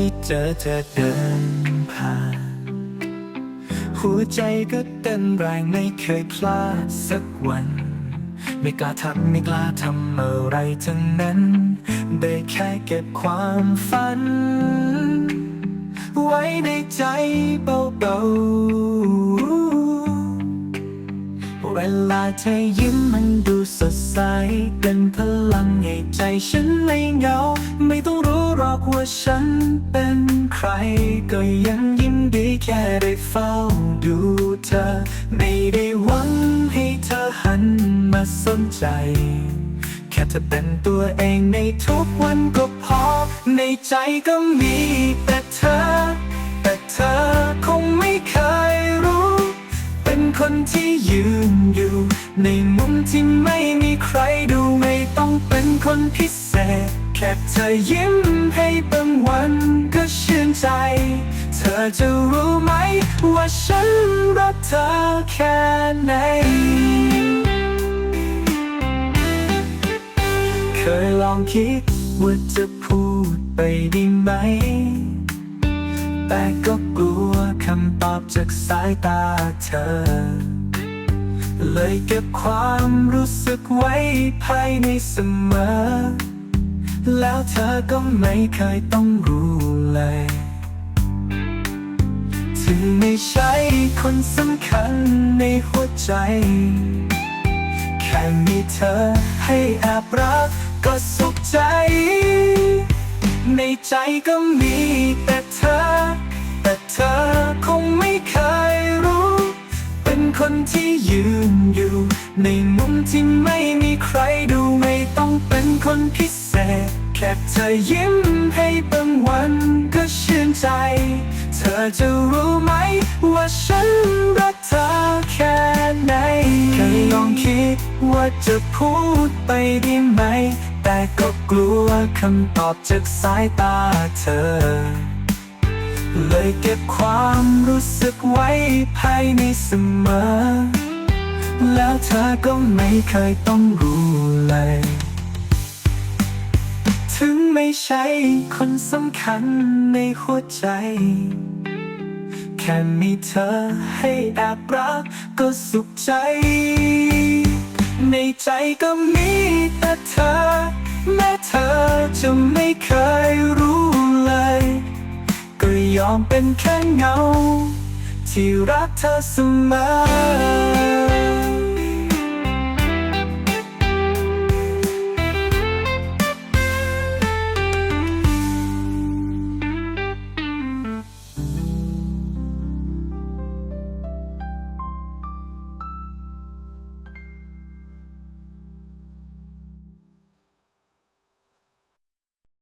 ที่เจอเธอเดินผ่าน หัวใจก็เต้นแรงไม่เคยพลาดสักวัน ไม่กล้าทักไม่กล้าทำอะไรทั้งนั้น ได้แค่เก็บความฝัน ไว้ในใจเบาๆ เวลาเธอยิ้มมันดูสดใส เป็นพลังให้ใจฉันไม่เหงาไม่ต้อง หรอกว่าฉันเป็นใคร ก็ยังยิ้มดีแค่ได้เฝ้าดูเธอ ไม่ได้หวังให้เธอหันมาสนใจ แค่เธอเป็นตัวเองในทุกวันก็พอ ในใจก็มีแต่เธอ แต่เธอคงไม่เคยรู้ เป็นคนที่ยืนอยู่ ในมุมที่ไม่มีใครดูไม่ต้องเป็นคนพิเศษ แค่เธอยิ้มให้บางวันก็ชื่นใจ เธอจะรู้ไหม ว่าฉันรักเธอแค่ไหน เคยลองคิดว่าจะพูดไปได้ไหม แต่ก็กลัวคำตอบจากสายตาเธอ เลยเก็บความรู้สึกไว้ภายในเสมอ แล้วเธอก็ไม่เคยต้องรู้เลย ถึงไม่ใช่คนสำคัญในหัวใจ แค่มีเธอให้แอบรักก็สุขใจ ในใจก็มีแต่เธอ แต่เธอคงไม่เคยรู้ เป็นคนที่ยืนอยู่ ในมุมที่ไม่มีใครดูไม่ต้องเป็นคนพิเศษ แค่เธอยิ้มให้บางวันก็ชื่นใจ เธอจะรู้ไหม ว่าฉันรักเธอแค่ไหนแค่ลองคิดว่าจะพูดไปได้ไหม แต่ก็กลัวคำตอบจากสายตาเธอ เลยเก็บความรู้สึกไว้ภายในเสมอ แล้วเธอก็ไม่เคยต้องรู้เลย ไม่ใช่คนสำคัญในหัวใจ แค่มีเธอให้แอบรักก็สุขใจ ในใจก็มีแต่เธอ แม้เธอจะไม่เคยรู้เลย ก็ยอมเป็นแค่เงา ที่รักเธอเสมอ